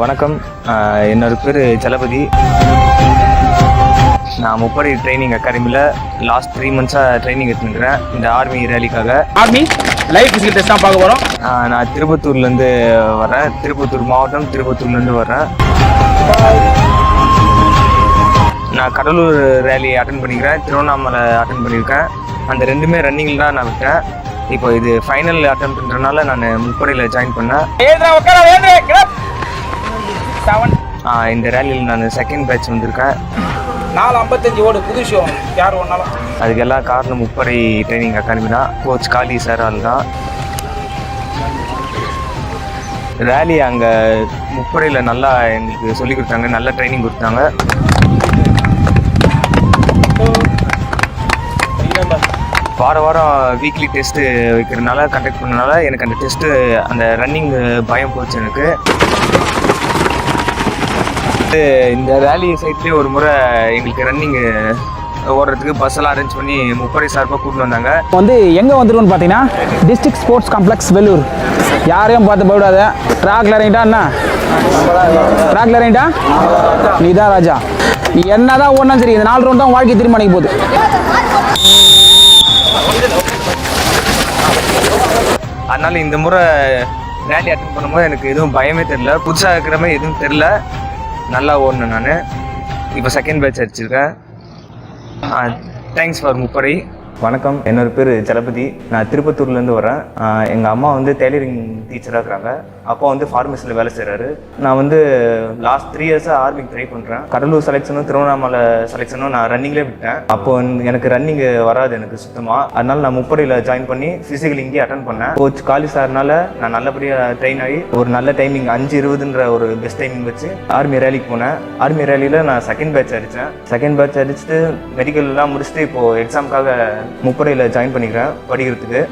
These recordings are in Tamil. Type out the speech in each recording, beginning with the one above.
வணக்கம். என்னோட பேர் ஜலபதி. நான் முப்படை ட்ரைனிங் அகாடமியில் லாஸ்ட் த்ரீ மந்த்ஸாக ட்ரைனிங் எடுத்துருக்கிறேன். இந்த ஆர்மி ரேலிக்காக ஆர்மி லைஃப் ஃபிசிக்கல் டெஸ்ட் தான் பார்க்க போகிறோம் நான் திருப்பத்தூர்லேருந்து வரேன் திருப்பத்தூர் மாவட்டம் திருப்பத்தூர்லேருந்து வரேன் நான் கடலூர் ரேலி அட்டன் பண்ணிக்கிறேன். திருவண்ணாமலை அட்டன் பண்ணியிருக்கேன். அந்த ரெண்டுமே ரன்னிங்கில் தான் நான் விட்டேன். இப்போ இது ஃபைனல் அட்டன் பண்ணுறதுனால நான் முப்படையில் ஜாயின் பண்ணேன். செவன் இந்த ரேலியில் நான் செகண்ட் பேட்ச் வந்திருக்கேன். நாலு ஐம்பத்தஞ்சு ஓடு புது விஷயம் யார் ஒன்றாலும் அதுக்கெல்லாம் காரணம் முப்படை ட்ரைனிங் அகாடமி தான். கோச் காளி சார் ஆள் தான். ரேலி அங்கே முப்படையில் நல்லா எங்களுக்கு சொல்லி கொடுத்தாங்க. நல்ல ட்ரைனிங் கொடுத்தாங்க. வார வாரம் வீக்லி டெஸ்ட்டு வைக்கிறதுனால கண்டக்ட் பண்ணனால எனக்கு அந்த டெஸ்ட்டு அந்த ரன்னிங் பயம் போச்சு எனக்கு. இந்த ரேலி சைட்லேயே ஒரு முறை எங்களுக்கு ரன்னிங் ஓடுறதுக்கு பஸ் எல்லாம் அரேஞ்ச் பண்ணி முப்படை சார்பாக கூட்டிட்டு வந்தாங்க. வந்து எங்கே வந்துருக்கோம்னு பார்த்தீங்கன்னா டிஸ்ட்ரிக்ட் ஸ்போர்ட்ஸ் காம்ப்ளெக்ஸ் வெள்ளூர் யாரையும் பார்த்து போயிடாத ட்ராக்ல இறங்கிட்டா என்ன? ட்ராக்ல இறங்கிட்டா? நீ தான் ராஜா. நீ என்ன தான் ஒன்றா சரி இந்த நாலு ரவுண்ட் தான் வாழ்க்கை தீர்மானிக்க போகுது. அதனால இந்த முறை ரேலி அட்டன் பண்ணும்போது எனக்கு எதுவும் பயமே தெரில புதுசாக இருக்கிற மாதிரி எதுவும் தெரில நல்லா ஓடினேன் நான். இப்போ செகண்ட் பேட்ச் அடிச்சிருக்கேன். Thanks for Muppadai. வணக்கம். என்னோட பேர் ஜலபதி. நான் திருப்பத்தூர்லேருந்து வரேன் எங்கள் அம்மா வந்து டெய்லரிங் டீச்சராக இருக்கிறாங்க. அப்பா வந்து ஃபார்மஸியில் வேலை செய்கிறாரு நான் வந்து லாஸ்ட் த்ரீ இயர்ஸாக ஆர்மிக்கு ட்ரை பண்ணுறேன் கடலூர் செலெக்ஷனும் திருவண்ணாமலை செலெக்ஷனும் நான் ரன்னிங்லேயே விட்டேன். அப்போ எனக்கு ரன்னிங் வராது எனக்கு சுத்தமாக அதனால நான் முப்படையில் ஜாயின் பண்ணி ஃபிசிக்கல் இங்கேயே அட்டன் பண்ணேன். கோச் காலி சார்னால நான் நல்லபடியாக ட்ரெயின் ஆகி ஒரு நல்ல டைமிங் அஞ்சு இருபதுன்ற ஒரு பெஸ்ட் டைமிங் வச்சு ஆர்மி ரேலிக்கு போனேன். ஆர்மி ரேலியில் நான் செகண்ட் பேட்ச் அடித்தேன் செகண்ட் பேட்ச் அடிச்சுட்டு மெடிக்கல்லாம் முடிச்சுட்டு இப்போது எக்ஸாமுக்காக முப்படையில் ஜாயின் பண்ணிக்கிறேன் படிக்கிறதுக்கு.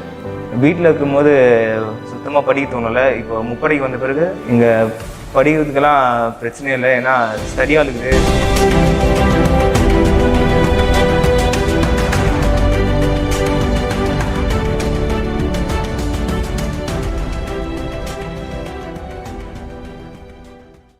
வீட்டில் இருக்கும்போது சுத்தமாக படிக்க தோணலை. இப்போ முப்படைக்கு வந்த பிறகு இங்கே படிக்கிறதுக்கெல்லாம் பிரச்சனை இல்லை. ஏன்னா ஸ்டடியாக இருக்குது.